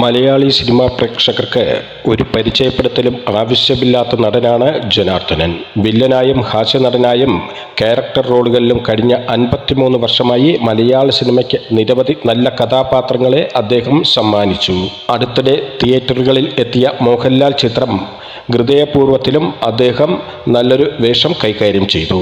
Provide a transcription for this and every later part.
Malayali cinema പ്രേക്ഷകർക്ക് ഒരു പരിചയപ്പെടുത്തലും ആവശ്യമില്ലാത്ത നടനാണ് ജനാർദ്ദനൻ. വില്ലനായും ഹാസ്യനടനായും ക്യാരക്ടർ റോളുകളിലും കഴിഞ്ഞ അൻപത്തിമൂന്ന് വർഷമായി മലയാള സിനിമയ്ക്ക് നിരവധി നല്ല കഥാപാത്രങ്ങളെ അദ്ദേഹം സമ്മാനിച്ചു. അടുത്തിടെ തിയേറ്ററുകളിൽ എത്തിയ മോഹൻലാൽ ചിത്രം ഹൃദയപൂർവത്തിലും അദ്ദേഹം നല്ലൊരു വേഷം കൈകാര്യം ചെയ്തു.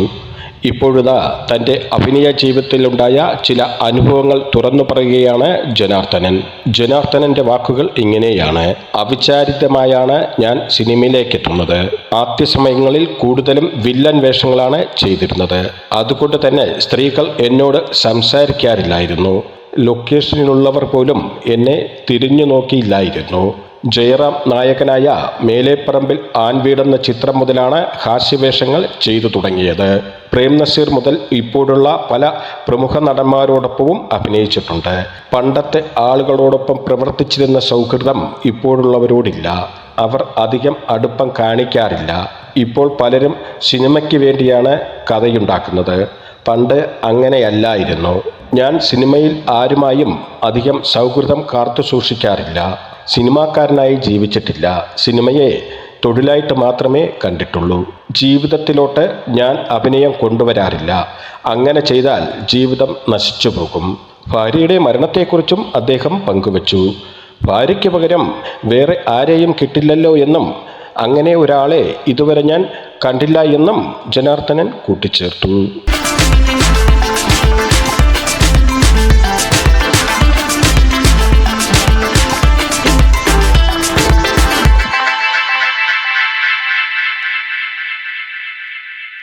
ഇപ്പോഴിതാ തന്റെ അഭിനയ ജീവിതത്തിലുണ്ടായ ചില അനുഭവങ്ങൾ തുറന്നു പറയുകയാണ് ജനാർദ്ദനൻ. ജനാർദ്ദനന്റെ വാക്കുകൾ ഇങ്ങനെയാണ്. അവിചാരിതമായാണ് ഞാൻ സിനിമയിലേക്ക് എത്തുന്നത് ആദ്യ സമയങ്ങളിൽ കൂടുതലും വില്ലൻ വേഷങ്ങളാണ് ചെയ്തിരുന്നത്. അതുകൊണ്ട് തന്നെ സ്ത്രീകൾ എന്നോട് സംസാരിക്കാറില്ലായിരുന്നു. ലൊക്കേഷനിലുള്ളവർ പോലും എന്നെ തിരിഞ്ഞു നോക്കിയില്ലായിരുന്നു ജയറാം നായകനായ മേലേപ്പറമ്പിൽ ആൻവീടെന്ന ചിത്രം മുതലാണ് ഹാസ്യവേഷങ്ങൾ ചെയ്തു തുടങ്ങിയത്. പ്രേം നസീർ മുതൽ ഇപ്പോഴുള്ള പല പ്രമുഖ നടന്മാരോടൊപ്പവും അഭിനയിച്ചിട്ടുണ്ട്. പണ്ടത്തെ ആളുകളോടൊപ്പം പ്രവർത്തിച്ചിരുന്ന സൗഹൃദം ഇപ്പോഴുള്ളവരോടില്ല. അവർ അധികം അടുപ്പം കാണിക്കാറില്ല. ഇപ്പോൾ പലരും സിനിമയ്ക്ക് വേണ്ടിയാണ് കഥയുണ്ടാക്കുന്നത്. പണ്ട് അങ്ങനെയല്ലായിരുന്നു. ഞാൻ സിനിമയിൽ ആരുമായും അധികം സൗഹൃദം കാത്തു സൂക്ഷിക്കാറില്ല. സിനിമാക്കാരനായി ജീവിച്ചിട്ടില്ല. സിനിമയെ തൊഴിലായിട്ട് മാത്രമേ കണ്ടിട്ടുള്ളൂ. ജീവിതത്തിലോട്ട് ഞാൻ അഭിനയം കൊണ്ടുവരാറില്ല. അങ്ങനെ ചെയ്താൽ ജീവിതം നശിച്ചു പോകും. ഭാര്യയുടെ മരണത്തെക്കുറിച്ചും അദ്ദേഹം പങ്കുവച്ചു. ഭാര്യയ്ക്ക് പകരം വേറെ ആരെയും കിട്ടില്ലല്ലോ എന്നും അങ്ങനെ ഒരാളെ ഇതുവരെ ഞാൻ കണ്ടില്ല എന്നും ജനാർദ്ദനൻ കൂട്ടിച്ചേർത്തു.